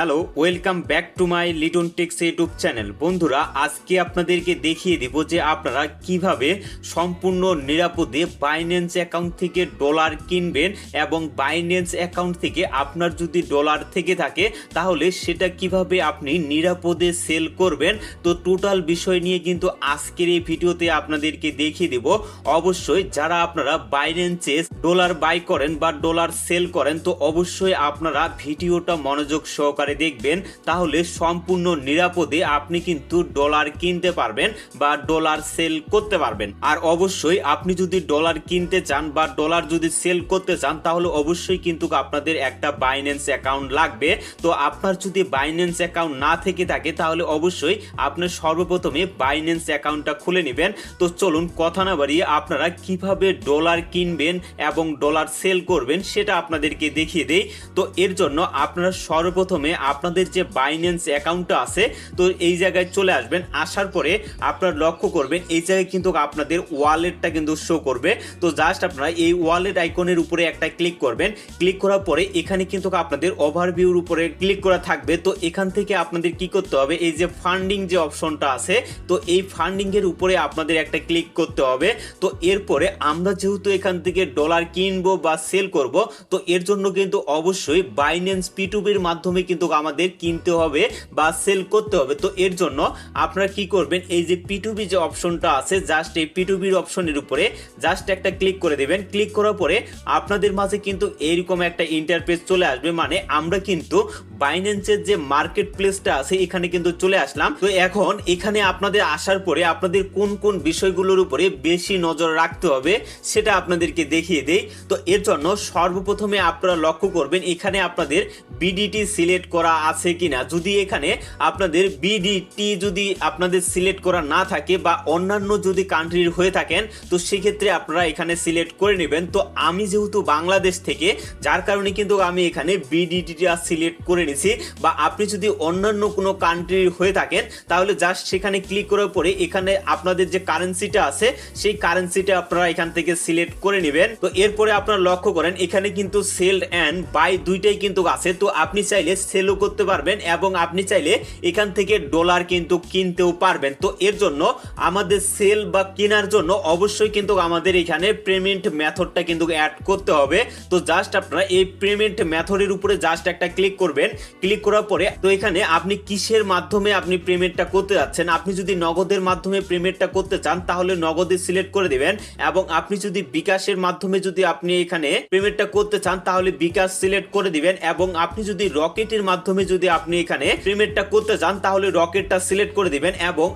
Hello, welcome back to my Liton techs YouTube channel. বন্ধুরা, আজকে আপনাদেরকে দেখিয়ে দেব যে আপনারা কীভাবে সম্পূর্ণ নিরাপদে বাইন্যান্স অ্যাকাউন্ট থেকে ডলার কিনবেন এবং বাইন্যান্স অ্যাকাউন্ট থেকে আপনার যদি ডলার থেকে থাকে, তাহলে সেটা কীভাবে আপনি নিরাপদে সেল করবেন? তো টোটাল বিষয় নিয়ে কিন্তু আজকের এই ভিডিওতে আপনাদেরকে দেখিয়ে দেব। অবশ্যই যারা আপনারা বাইন্যান্সে ডলার বাই করেন বা ডলার সেল করেন, তো অবশ্যই আপনারা ভিডিওটা মনোযোগ সহকারে দেখবেন, তাহলে সম্পূর্ণ নিরাপদে আপনি কিন্তু ডলার কিনতে পারবেন বা ডলার সেল করতে পারবেন। আর অবশ্যই আপনি যদি ডলার কিনতে চান বা ডলার যদি সেল করতে চান, তাহলে অবশ্যই কিন্তু আপনাদের একটা বাইন্যান্স অ্যাকাউন্ট লাগবে। তো আপনার যদি বাইন্যান্স অ্যাকাউন্ট না থেকে থাকে, তাহলে অবশ্যই আপনি সর্বপ্রথমে বাইন্যান্স অ্যাকাউন্টটা খুলে নেবেন। তো চলুন, কথা না বাড়িয়ে আপনারা কীভাবে ডলার কিনবেন এবং ডলার সেল করবেন, সেটা আপনাদেরকে দেখিয়ে দেই। তো এর জন্য আপনারা সর্বপ্রথমে আপনাদের যে বাইন্যান্স অ্যাকাউন্টটা আছে, তো এই জায়গায় চলে আসবেন, আসার পরে আপনারা লক্ষ্য করবেন, এই জায়গায় কিন্তু আপনাদের ওয়ালেটটা কিন্তু শো করবে। তো জাস্ট আপনারা এই ওয়ালেট আইকনের উপরে একটা ক্লিক করবেন। ক্লিক করার পরে এখানে কিন্তু আপনাদের ওভারভিউর উপরে ক্লিক করা থাকবে। তো এখান থেকে আপনাদের কি করতে হবে, এই যে ফান্ডিং যে অপশনটা আছে, তো এই ফান্ডিং এর উপরে আপনাদের একটা ক্লিক করতে হবে। তো এরপরে আমরা যেহেতু এখান থেকে ডলার কিনবো বা সেল করব, তো এর জন্য কিন্তু অবশ্যই বাইন্যান্স পিটুবির মাধ্যমে কিন্তু আমাদের কিনতে হবে বা সেল করতে হবে। তো এর জন্য আপনারা কি করবেন, এই যে পিটুবি যে অপশনটা আছে জাস্ট এই পিটুবির অপশনের উপরে জাস্ট একটা ক্লিক করে দেবেন। ক্লিক করার পরে আপনাদের মাঝে কিন্তু এইরকম একটা ইন্টারফেস চলে আসবে। মানে আমরা কিন্তু বাইন্যান্সের যে মার্কেট প্লেসটা আছে, এখানে কিন্তু চলে আসলাম। তো এখন এখানে আপনাদের আসার পরে আপনাদের কোন কোন বিষয়গুলোর উপরে বেশি নজর রাখতে হবে, সেটা আপনাদেরকে দেখিয়ে দেই। তো এর জন্য সর্বপ্রথমে আপনারা লক্ষ্য করবেন, এখানে আপনাদের বিডিটি সিলেক্ট করা আছে কিনা, যদি এখানে আপনাদের বিডিটি যদি আপনাদের সিলেক্ট করা না থাকে বা অন্যান্য যদি কান্ট্রির হয়ে থাকেন, তো সেক্ষেত্রে আপনারা এখানে সিলেক্ট করে নেবেন। তো আমি যেহেতু বাংলাদেশ থেকে, যার কারণে কিন্তু আমি এখানে বিডিটিটা সিলেক্ট করে নিছি বা আপনি যদি অন্যান্য কোনো কান্ট্রির হয়ে থাকেন, তাহলে জাস্ট সেখানে ক্লিক করার পরে এখানে আপনাদের যে কারেন্সিটা আছে, সেই কারেন্সিটা আপনারা এখান থেকে সিলেক্ট করে নেবেন। তো এরপরে আপনারা লক্ষ্য করেন, এখানে কিন্তু সেল অ্যান্ড বাই দুইটাই কিন্তু আছে। তো আপনি চাইলে সেলও করতে পারবেন এবং আপনি চাইলে এখান থেকে ডলার কিন্তু কিনতেও পারবেন। তো এর জন্য আমাদের সেল বা কেনার জন্য অবশ্যই কিন্তু আমাদের এখানে পেমেন্ট মেথডটা কিন্তু অ্যাড করতে হবে। তো জাস্ট আপনারা এই পেমেন্ট মেথডের উপরে জাস্ট একটা ক্লিক করবেন। ক্লিক করার পরে তো এখানে আপনি কিসের মাধ্যমে আপনি পেমেন্টটা করতে যাচ্ছেন? আপনি যদি নগদের মাধ্যমে পেমেন্টটা করতে চান, তাহলে নগদে সিলেক্ট করে দিবেন এবং আপনি যদি বিকাশের মাধ্যমে যদি আপনি এখানে পেমেন্টটা করতে চান, তাহলে বিকাশ সিলেক্ট করে দিবেন এবং আপনি যদি রকেটের মাধ্যমে যদি আপনি এখানে পেমেন্টটা করতে চান তাহলে রকেটটা সিলেক্ট করে দিবেন এবং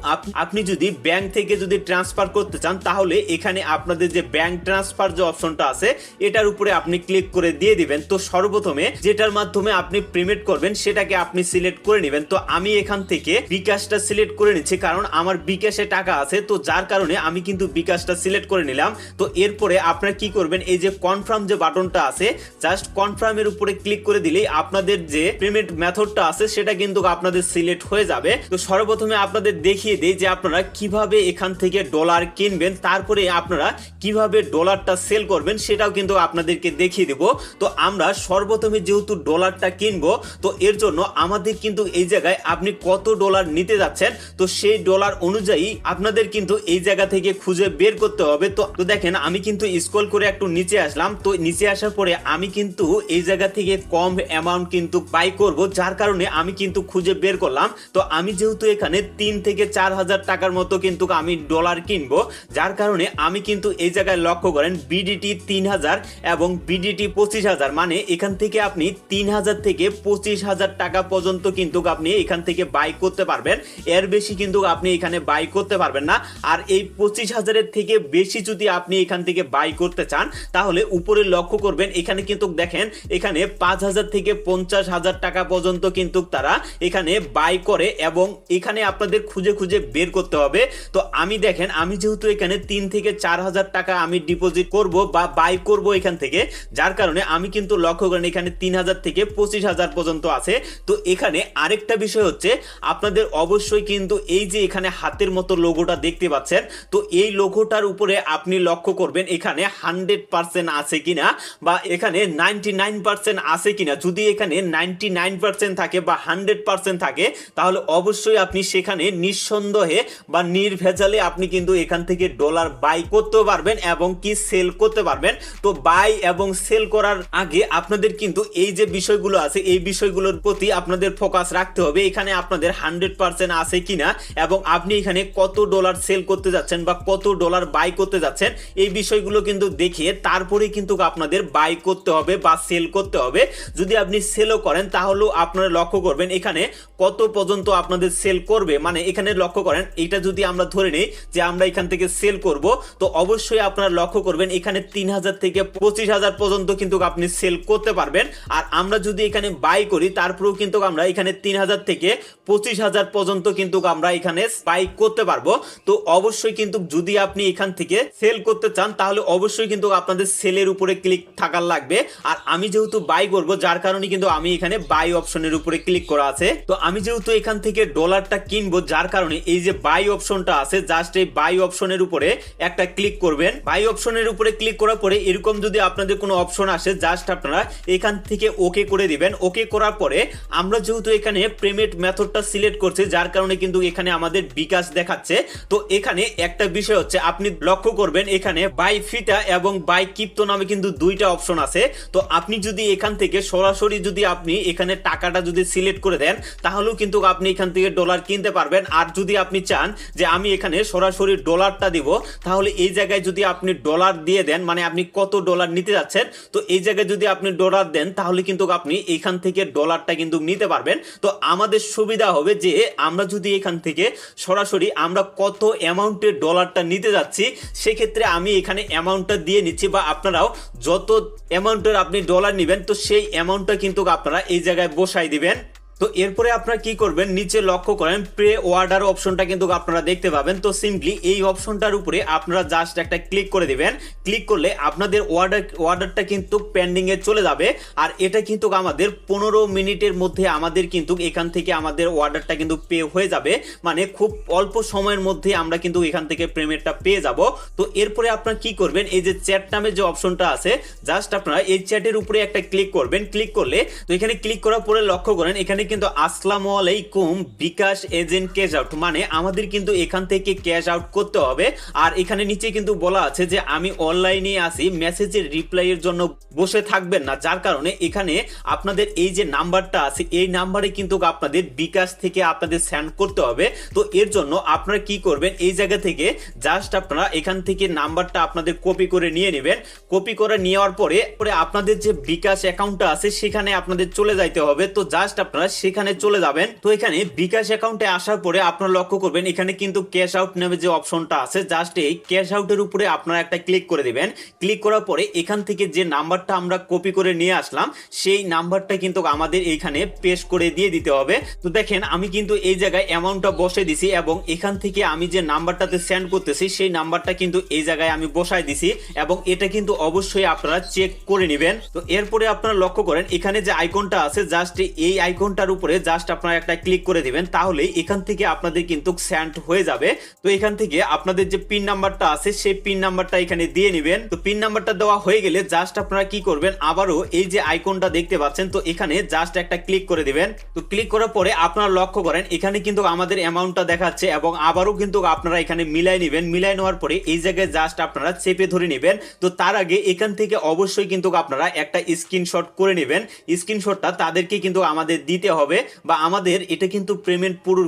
আপনি যদি ব্যাংক থেকে যদি ট্রান্সফার করতে চান, তাহলে এখানে আপনাদের যে ব্যাংক ট্রান্সফার যে অপশনটা আছে, এটার উপরে আপনি ক্লিক করে দিয়ে দিবেন। তো সর্বপ্রথমে যেটার মাধ্যমে আপনি পেমেন্ট করবেন, সেটাকে আপনি সিলেক্ট করে নেবেন। তো আমি এখান থেকে বিকাশটা সিলেক্ট করে নিচ্ছি, কারণ আমার বিকাশে টাকা আছে। তো যার কারণে আমি কিন্তু বিকাশটা সিলেক্ট করে নিলাম। তো এরপরে আপনারা কি করবেন, এই যে কনফার্ম যে বাটনটা আছে জাস্ট কনফার্মের উপরে ক্লিক করে দিলেই আপনাদের যে পেমেন্ট মেথডটা আছে, সেটা কিন্তু আপনাদের সিলেক্ট হয়ে যাবে। তো সর্বপ্রথমে আপনাদের দেখিয়ে দিই যে আপনারা কীভাবে এখান থেকে ডলার কিনবেন, তারপরে আপনারা কীভাবে ডলারটা সেল করবেন, সেটাও কিন্তু আপনাদেরকে দেখিয়ে দেব। তো আমরা সর্বপ্রথমে যেহেতু ডলারটা কিনবো, তো এর জন্য আমাদের কিন্তু এই জায়গায় আপনি কত ডলার নিতে যাচ্ছেন, তো সেই ডলার অনুযায়ী আপনাদের কিন্তু এই জায়গা থেকে খুঁজে বের করতে হবে। তো দেখেন, আমি কিন্তু স্ক্রল করে একটু নিচে আসলাম, তো নিচে আসার পরে আমি কিন্তু এই জায়গা থেকে কম অ্যামাউন্ট কিন্তু বাই করব। যার কারণে আমি কিন্তু খুঁজে বের করলাম। তো আমি যেহেতু এখানে তিন থেকে চার হাজার টাকার মতো কিন্তু আমি ডলার কিনবো, যার কারণে আমি কিন্তু এই জায়গায় লক্ষ্য করেন বিডিটি তিন হাজার এবং বিডিটি পঁচিশ হাজার। মানে এখান থেকে আপনি তিন হাজার থেকে পঁচিশ হাজার টাকা পর্যন্ত কিন্তু আপনি এখান থেকে বাই করতে পারবেন। এর বেশি কিন্তু আপনি এখানে বাই করতে পারবেন না। আর এই পঁচিশ হাজারের থেকে বেশি যদি আপনি এখান থেকে বাই করতে চান, তাহলে উপরে লক্ষ্য করবেন, এখানে কিন্তু দেখেন, এখানে পাঁচ হাজার থেকে পঞ্চাশ হাজার টাকা পর্যন্ত কিন্তু তারা এখানে বাই করে এবং এখানে আপনাদের খুঁজে খুঁজে বের করতে হবে। তো আমি দেখেন, আমি যেহেতু এখানে তিন থেকে চার হাজার টাকা আমি ডিপোজিট করব বা বাই করব এখান থেকে, যার কারণে আমি কিন্তু লক্ষ্য করেন এখানে তিন হাজার থেকে পঁচিশ হাজার পর্যন্ত আছে। তো এখানে আরেকটা বিষয় হচ্ছে, আপনাদের অবশ্যই কিন্তু এই যে এখানে হাতের মতো লোগোটা দেখতে পাচ্ছেন, তো এই লোগোটার উপরে আপনি লক্ষ্য করবেন এখানে হান্ড্রেড পার্সেন্ট আছে কিনা বা এখানে নাইনটি নাইন পার্সেন্ট আছে কিনা। যদি এখানে নাইনটি নাইন নাইন থাকে বা হান্ড্রেড থাকে, তাহলে অবশ্যই আপনি সেখানে নিঃসন্দেহে বা নির্ভেজালে আপনি কিন্তু এখান থেকে ডলার বাই করতে পারবেন এবং কি সেল করতে পারবেন। তো বাই এবং সেল করার আগে আপনাদের কিন্তু এই যে বিষয়গুলো আছে, এই বিষয়গুলোর প্রতি আপনাদের ফোকাস রাখতে হবে, এখানে আপনাদের হান্ড্রেড পার্সেন্ট আছে কিনা এবং আপনি এখানে কত ডলার সেল করতে যাচ্ছেন বা কত ডলার বাই করতে যাচ্ছেন, এই বিষয়গুলো কিন্তু দেখিয়ে তারপরে কিন্তু আপনাদের বাই করতে হবে বা সেল করতে হবে। যদি আপনি সেলও করেন তাহলেও আপনারা লক্ষ্য করবেন, এখানে কত পর্যন্ত আপনাদের সেল করবে। মানে এখানে লক্ষ্য করেন, এটা যদি আমরা ধরে নেই যে আমরা এখান থেকে সেল করব, তো অবশ্যই আপনারা লক্ষ্য করবেন, এখানে তিন হাজার থেকে পঁচিশ হাজার পর্যন্ত কিন্তু আপনি সেল করতে পারবেন। আর আমরা যদি এখানে বাই করি, তারপরেও কিন্তু আমরা এখানে তিন হাজার থেকে পঁচিশ হাজার পর্যন্ত কিন্তু আমরা এখানে বাই করতে পারব। তো অবশ্যই কিন্তু যদি আপনি এখান থেকে সেল করতে চান, তাহলে অবশ্যই কিন্তু আপনাদের সেলের উপরে ক্লিক থাকার লাগবে। আর আমি যেহেতু বাই করব, যার কারণে কিন্তু আমি এখানে বাই অপশনের উপরে ক্লিক করা আছে। তো আমি যেহেতু এখান থেকে ডলারটা কিনবো, যার কারণে এই যে বাই অপশনটা আছে জাস্ট এই বাই অপশনের উপরে একটা ক্লিক করবেন। বাই অপশনের উপরে ক্লিক করার পরে এরকম যদি আপনাদের কোনো অপশন আসে জাস্ট আপনারা এখান থেকে ওকে করে দিবেন। ওকে করার পরে আমরা যেহেতু এখানে পেমেন্ট মেথডটা সিলেক্ট করছি, যার কারণে কিন্তু এখানে আমাদের বিকাশ দেখাচ্ছে। তো এখানে একটা বিষয় হচ্ছে, আপনি লক্ষ্য করবেন এখানে বাই ফিটা এবং বাই কিপ্তো নামে কিন্তু দুইটা অপশন আছে। তো আপনি যদি এখান থেকে সরাসরি যদি আপনি এখানে টাকাটা যদি সিলেক্ট করে দেন, তাহলেও কিন্তু আপনি এখান থেকে ডলার কিনতে পারবেন। আর যদি আপনি চান যে আমি এখানে সরাসরি ডলারটা দিব, তাহলে এই জায়গায় যদি আপনি ডলার দিয়ে দেন মানে আপনি কত ডলার নিতে যাচ্ছেন, তো এই জায়গায় যদি আপনি ডলার দেন, তাহলে কিন্তু আপনি এখান থেকে ডলারটা কিন্তু নিতে পারবেন। তো আমাদের সুবিধা হবে যে আমরা যদি এখান থেকে সরাসরি আমরা কত অ্যামাউন্টের ডলারটা নিতে যাচ্ছি, সেক্ষেত্রে আমি এখানে অ্যামাউন্টটা দিয়ে নিচ্ছি বা আপনারাও যত অ্যামাউন্টের আপনি ডলার নেবেন, তো সেই অ্যামাউন্টটা কিন্তু আপনারা এই জায়গায় বসাই দিবেন। তো এরপরে আপনারা কি করবেন? নিচে লক্ষ্য করেন প্রে অর্ডার অপশনটা কিন্তু আপনারা দেখতে পাবেন। তো সিম্পলি এই অপশনটার উপরে আপনারা জাস্ট একটা ক্লিক করে দিবেন। ক্লিক করলে আপনাদের অর্ডার অর্ডারটা কিন্তু পেন্ডিং এ চলে যাবে। আর এটা কিন্তু আমাদের পনেরো মিনিটের মধ্যে আমাদের কিন্তু এখান থেকে আমাদের অর্ডারটা কিন্তু পে হয়ে যাবে। মানে খুব অল্প সময়ের মধ্যে আমরা কিন্তু এখান থেকে পেমেন্টটা পেয়ে যাব। তো এরপরে আপনারা কি করবেন? এই যে চ্যাট নামে যে অপশনটা আছে জাস্ট আপনারা এই চ্যাটের উপরে একটা ক্লিক করবেন। ক্লিক করলে, তো এখানে ক্লিক করার পরে লক্ষ্য করেন, এখানে কিন্তু আসসালামু আলাইকুম, বিকাশ এজেন্ট ক্যাশ আউট মানে আমাদের কিন্তু এখান থেকে ক্যাশ আউট করতে হবে। আর এখানে নিচে কিন্তু বলা আছে যে আমি অনলাইনে আসি মেসেজের রিপ্লাইয়ের জন্য বসে থাকবেন না, যার কারণে এখানে আপনাদের এই যে নাম্বারটা আছে, এই নাম্বারে কিন্তু আপনাদের বিকাশ থেকে আপনাদের সেন্ড করতে হবে। তো এর জন্য আপনারা কি করবেন, এই জায়গা থেকে জাস্ট আপনারা এখান থেকে নাম্বারটা আপনাদের কপি করে নিয়ে নেবেন। কপি করে নেওয়ার পরে পরে আপনাদের যে বিকাশ অ্যাকাউন্টটা আছে, সেখানে আপনাদের চলে যাইতে হবে। তো জাস্ট আপনারা সেখানে চলে যাবেন। তো এখানে বিকাশ অ্যাকাউন্টে আসার পরে আপনারা লক্ষ্য করবেন, এখানে কিন্তু ক্যাশ আউট নামে যে অপশনটা আছে জাস্ট এই ক্যাশ আউটের উপরে আপনারা একটা ক্লিক করে দিবেন। ক্লিক করার পরে এখান থেকে যে নাম্বারটা আমরা কপি করে নিয়ে আসলাম, সেই নাম্বারটা কিন্তু আমাদের এইখানে পেস্ট করে দিয়ে দিতে হবে। তো দেখেন, আমি কিন্তু এই জায়গায় অ্যামাউন্টটা বসে দিছি এবং এখান থেকে আমি যে নাম্বারটাতে সেন্ড করতেছি, সেই নাম্বারটা কিন্তু এই জায়গায় আমি বসাই দিছি এবং এটা কিন্তু অবশ্যই আপনারা চেক করে নেবেন। তো এরপরে আপনারা লক্ষ্য করেন, এখানে যে আইকনটা আছে জাস্ট এই আইকনটার উপরে জাস্ট আপনারা একটা ক্লিক করে দিবেন তাহলে এখান থেকে আপনাদের কিন্তু স্যান্ড হয়ে যাবে। তো এখান থেকে আপনাদের যে পিন নাম্বারটা আছে, সেই পিন নাম্বারটা এখানে দিয়ে নেবেন। তো পিন নাম্বারটা দেওয়া হয়ে গেলে জাস্ট আপনারা কি করবেন, আবারও এই যে আইকনটা দেখতে পাচ্ছেন, তো এখানে জাস্ট একটা ক্লিক করে দিবেন। তো ক্লিক করার পরে আপনারা লক্ষ্য করেন, এখানে কিন্তু আমাদের অ্যামাউন্টটা দেখাচ্ছে এবং আবারও কিন্তু আপনারা এখানে মিলাই নেবেন। মিলাই নেওয়ার পরে এই জায়গায় জাস্ট আপনারা চেপে ধরে নেবেন। তো তার আগে এখান থেকে অবশ্যই কিন্তু আপনারা একটা স্ক্রিনশট করে নেবেন। স্ক্রিনশটটা তাদেরকে কিন্তু আমাদের দিতে হবে বা আমাদের এটা কিন্তু পেমেন্ট পুরো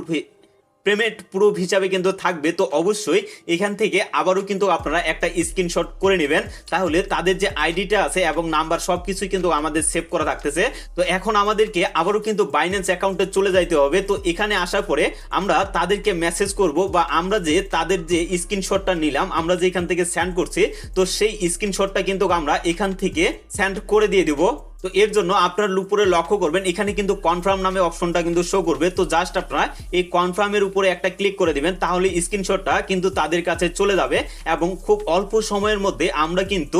পেমেন্ট প্রুফ হিসাবে কিন্তু থাকবে, তো অবশ্যই এখান থেকে আবারও কিন্তু আপনারা একটা স্ক্রিনশট করে নেবেন। তাহলে তাদের যে আইডিটা আছে এবং নাম্বার সব কিছুই কিন্তু আমাদের সেভ করা থাকতেছে। তো এখন আমাদেরকে আবারও কিন্তু বাইন্যান্স অ্যাকাউন্টে চলে যাইতে হবে। তো এখানে আসার পরে আমরা তাদেরকে মেসেজ করব বা আমরা যে তাদের যে স্ক্রিনশটটা নিলাম, আমরা যে এখান থেকে সেন্ড করছি, তো সেই স্ক্রিনশটটা কিন্তু আমরা এখান থেকে সেন্ড করে দিয়ে দেবো। তো এর জন্য আপনার উপরে লক্ষ্য করবেন, এখানে কিন্তু কনফার্ম নামে অপশনটা কিন্তু শো করবে। তো জাস্ট আপনারা এই কনফার্মের উপরে একটা ক্লিক করে দিবেন, তাহলে স্ক্রিনশটটা কিন্তু তাদের কাছে চলে যাবে এবং খুব অল্প সময়ের মধ্যে আমরা কিন্তু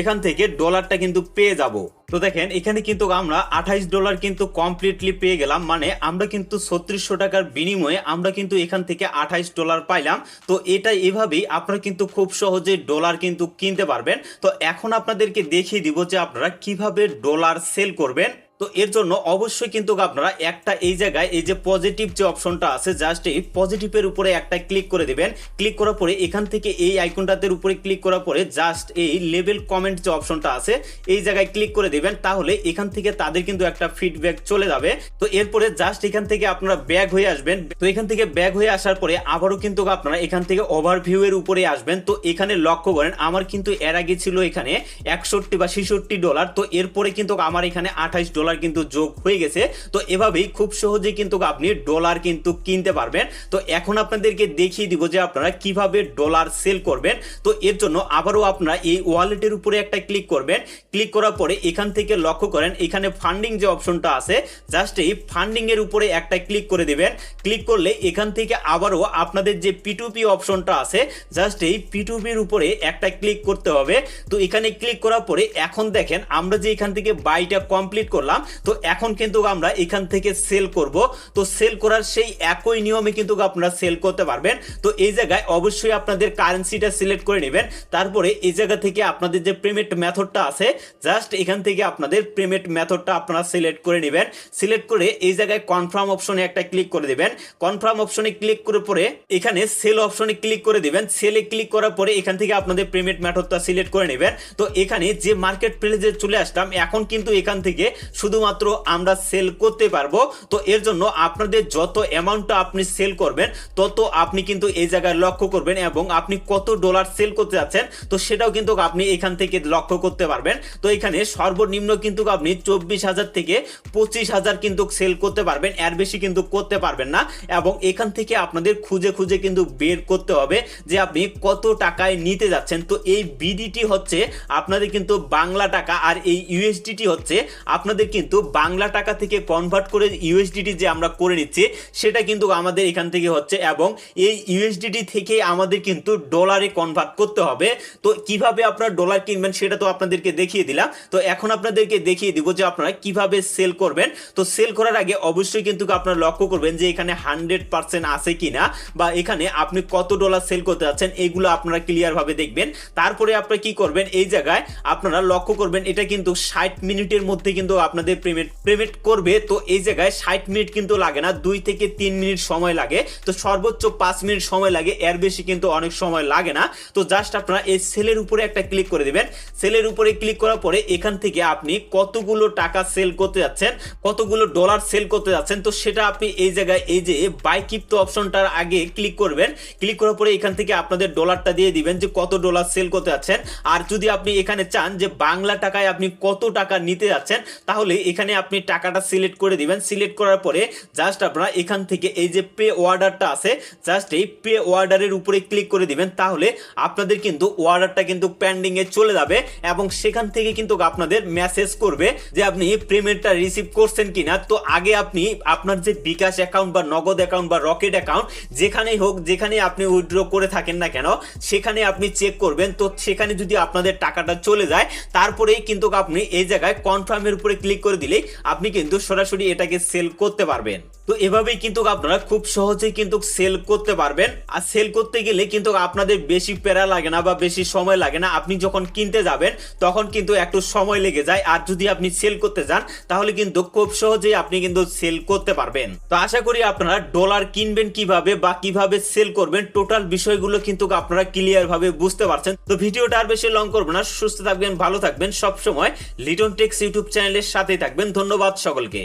এখান থেকে ডলারটা কিন্তু পেয়ে যাব। তো দেখেন, এখানে কিন্তু আমরা আঠাইশ ডলার কিন্তু কমপ্লিটলি পেয়ে গেলাম। মানে আমরা কিন্তু ছত্রিশশো টাকার বিনিময়ে আমরা কিন্তু এখান থেকে আঠাইশ ডলার পাইলাম। তো এটা এভাবেই আপনারা কিন্তু খুব সহজে ডলার কিন্তু কিনতে পারবেন। তো এখন আপনাদেরকে দেখিয়ে দিব যে আপনারা কীভাবে ডলার সেল করবেন। তো এর জন্য অবশ্যই কিন্তু আপনারা একটা এই জায়গায় এই যে পজিটিভ যে অপশনটা আছে জাস্ট এই পজিটিভের উপরে একটা ক্লিক করে দিবেন। ক্লিক করার পরে এখান থেকে এই আইকনটাতে উপরে ক্লিক করার পরে জাস্ট এই লেভেল কমেন্ট যে অপশনটা আছে, এই জায়গায় ক্লিক করে দিবেন, তাহলে এখান থেকে তাদের কিন্তু একটা ফিডব্যাক চলে যাবে। তো এরপরে জাস্ট এখান থেকে আপনারা ব্যাগ হয়ে আসবেন। তো এখান থেকে ব্যাগ হয়ে আসার পরে আবারও কিন্তু আপনারা এখান থেকে ওভারভিউ এর উপরে আসবেন। তো এখানে লক্ষ্য করেন, আমার কিন্তু এর আগে ছিল এখানে একষট্টি বা ছেষট্টি ডলার তো এরপরে কিন্তু আমার এখানে আঠাইশ ডলার কিন্তু যোগ হয়ে গেছে, তো এভাবেই খুব সহজেই কিন্তু আপনি ডলার কিন্তু কিনতে পারবেন। তো এখন আপনাদেরকে দেখিয়ে দিব যে আপনারা কীভাবে ডলার সেল করবেন। তো এর জন্য আবারও আপনারা এই ওয়ালেটের উপরে একটা ক্লিক করবেন। ক্লিক করার পরে এখান থেকে লক্ষ্য করেন, এখানে ফান্ডিং যে অপশনটা আছে জাস্ট এই ফান্ডিং এর উপরে একটা ক্লিক করে দিবেন। ক্লিক করলে এখান থেকে আবারও আপনাদের যে পিটুপি অপশনটা আছে জাস্ট এই পিটুপির উপরে একটা ক্লিক করতে হবে। তো এখানে ক্লিক করার পরে এখন দেখেন, আমরা যে এখান থেকে বাইটা কমপ্লিট করলাম তো এখন কিন্তু আমরা এখান থেকে সেল করব। তো সেল করার সেই একই নিয়মে কিন্তু আপনারা সেল করতে পারবেন। তো এই জায়গায় অবশ্যই আপনাদের কারেন্সিটা সিলেক্ট করে নেবেন। তারপরে এই জায়গা থেকে আপনাদের যে পেমেন্ট মেথডটা আছে জাস্ট এখান থেকে আপনাদের পেমেন্ট মেথডটা আপনারা সিলেক্ট করে নেবেন। সিলেক্ট করে এই জায়গায় কনফার্ম অপশনে একটা ক্লিক করে দিবেন। কনফার্ম অপশনে ক্লিক করে পরে এখানে সেল অপশনে ক্লিক করে দিবেন। সেলে ক্লিক করার পরে এখান থেকে আপনাদের পেমেন্ট মেথডটা সিলেক্ট করে নেবেন। তো এখানে যে মার্কেট প্লেসে চলে আসলাম, এখন কিন্তু এখান থেকে শুধুমাত্র আমরা সেল করতে পারব। তো এর জন্য আপনাদের যত অ্যামাউন্টটা আপনি সেল করবেন, তত আপনি কিন্তু এই জায়গায় লক্ষ্য করবেন এবং আপনি কত ডলার সেল করতে যাচ্ছেন, তো সেটাও কিন্তু আপনি এখান থেকে লক্ষ্য করতে পারবেন। তো এখানে সর্বনিম্ন কিন্তু আপনি চব্বিশ হাজার থেকে পঁচিশ হাজার কিন্তু সেল করতে পারবেন, এর বেশি কিন্তু করতে পারবেন না। এবং এখান থেকে আপনাদের খুঁজে খুঁজে কিন্তু বের করতে হবে যে আপনি কত টাকায় নিতে যাচ্ছেন। তো এই বিডিটি হচ্ছে আপনাদের কিন্তু বাংলা টাকা আর এই ইউএসডিটি হচ্ছে আপনাদের কিন্তু বাংলা টাকা থেকে কনভার্ট করে ইউএসডিটি যে আমরা করে নিচ্ছি, সেটা কিন্তু আমাদের এখান থেকে হচ্ছে এবং এই ইউএসডিটি থেকে আমাদের কিন্তু ডলারে কনভার্ট করতে হবে। তো কীভাবে আপনারা ডলার কিনবেন সেটা তো আপনাদেরকে দেখিয়ে দিলাম। তো এখন আপনাদেরকে দেখিয়ে দিব যে আপনারা কীভাবে সেল করবেন। তো সেল করার আগে অবশ্যই কিন্তু আপনারা লক্ষ্য করবেন যে এখানে হান্ড্রেড পার্সেন্ট আছে কিনা বা এখানে আপনি কত ডলার সেল করতে যাচ্ছেন, এগুলো আপনারা ক্লিয়ার ভাবে দেখবেন। তারপরে আপনারা কি করবেন? এই জায়গায় আপনারা লক্ষ্য করবেন, এটা কিন্তু ষাট মিনিটের মধ্যে কিন্তু আপনাদের পেমেন্ট পেমেন্ট করবে, তো এই জায়গায় ষাট মিনিট কিন্তু লাগে না, দুই থেকে তিন মিনিট সময় লাগে। তো সর্বোচ্চ পাঁচ মিনিট সময় লাগে, এর বেশি কিন্তু অনেক সময় লাগে না। তো জাস্ট আপনারা এই সেলের উপরে একটা ক্লিক করে দিবেন। সেলের উপরে ক্লিক করার পরে এখান থেকে আপনি কতগুলো টাকা সেল করতে যাচ্ছেন, কতগুলো ডলার সেল করতে যাচ্ছেন, তো সেটা আপনি এই জায়গায়, এই যে বাই কিপ্ত অপশনটার আগে ক্লিক করবেন। ক্লিক করার পরে এখান থেকে আপনাদের ডলারটা দিয়ে দিবেন যে কত ডলার সেল করতে যাচ্ছেন। আর যদি আপনি এখানে চান যে বাংলা টাকায় আপনি কত টাকা নিতে যাচ্ছেন, তাহলে এখানে আপনি টাকাটা সিলেক্ট করে দিবেন। সিলেক্ট করার পরে জাস্ট আপনারা এখান থেকে এই যে পে অর্ডারটা আছে জাস্ট এই পে অর্ডারের উপরে ক্লিক করে দিবেন। তাহলে আপনাদের কিন্তু অর্ডারটা কিন্তু পেন্ডিং এ চলে যাবে এবং সেখান থেকে কিন্তু আপনাদের মেসেজ করবে যে আপনি পেমেন্টটা রিসিভ করছেন কিনা। তো আগে আপনি আপনার যে বিকাশ অ্যাকাউন্ট বা নগদ অ্যাকাউন্ট বা রকেট অ্যাকাউন্ট যেখানেই হোক যেখানে আপনি উইথড্র করে থাকেন না কেন, সেখানে আপনি চেক করবেন। তো সেখানে যদি আপনাদের টাকাটা চলে যায়, তারপরেই কিন্তু আপনি এই জায়গায় কনফার্মের উপরে ক্লিক করে দিলেই আপনি কিন্তু সরাসরি এটাকে সেল করতে পারবেন। তো এভাবেই কিন্তু আপনারা খুব সহজেই কিন্তু সেল করতে পারবেন। আর সেল করতে গেলে কিন্তু আপনাদের বেশি প্যারা লাগে না বা বেশি সময় লাগে না। আপনি যখন কিনতে যাবেন, তখন কিন্তু একটু সময় লেগে যায়। আর যদি আপনি সেল করতে যান, তাহলে কিন্তু খুব সহজেই আপনি কিন্তু সেল করতে পারবেন। তো আশা করি আপনারা ডলার কিনবেন কীভাবে বা কীভাবে সেল করবেন টোটাল বিষয়গুলো কিন্তু আপনারা ক্লিয়ার ভাবে বুঝতে পারছেন। তো ভিডিওটা আর বেশি লং করব না। সুস্থ থাকবেন, ভালো থাকবেন। সবসময় লিটন টেক্স ইউটিউব চ্যানেলের সাথেই থাকবেন। ধন্যবাদ সকলকে।